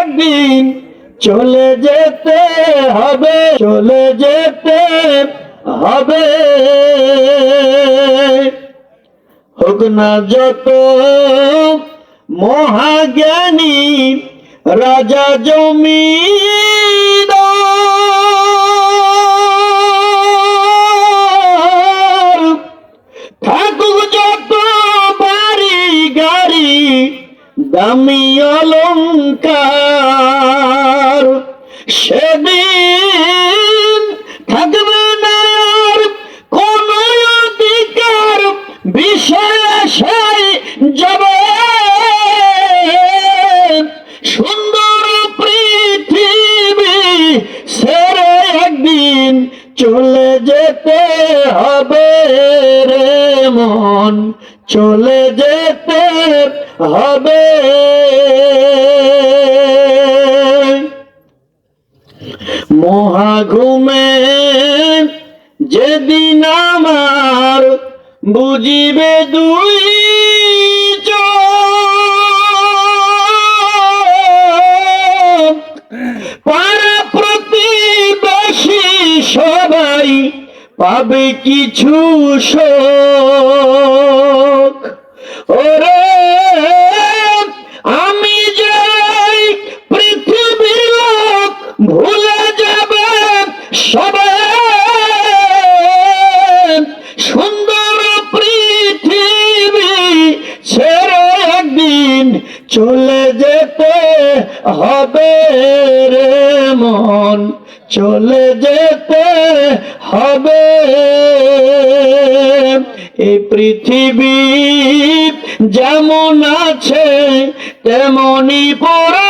একদিন চলে যেতে হবে চলে যেতে হবে। হোক না যত মহাজ্ঞানী রাজা জমিদার দামি অলঙ্কার সেদিন থাকবে চলে যেতে হবে রে মন চলে যেতে হবে। মহাঘুমে যেদিন আমার বুঝিবে দুই পাবে কিছু শোক। ওরে, আমি যাই পৃথিবীর লোক, ভুলে যাবে সবাই সুন্দর পৃথিবী ছেড়ে একদিন চলে যেতে হবে রে মন। চলে যেতে হবে। এই পৃথিবী যেমন আছে তেমনই পড়ে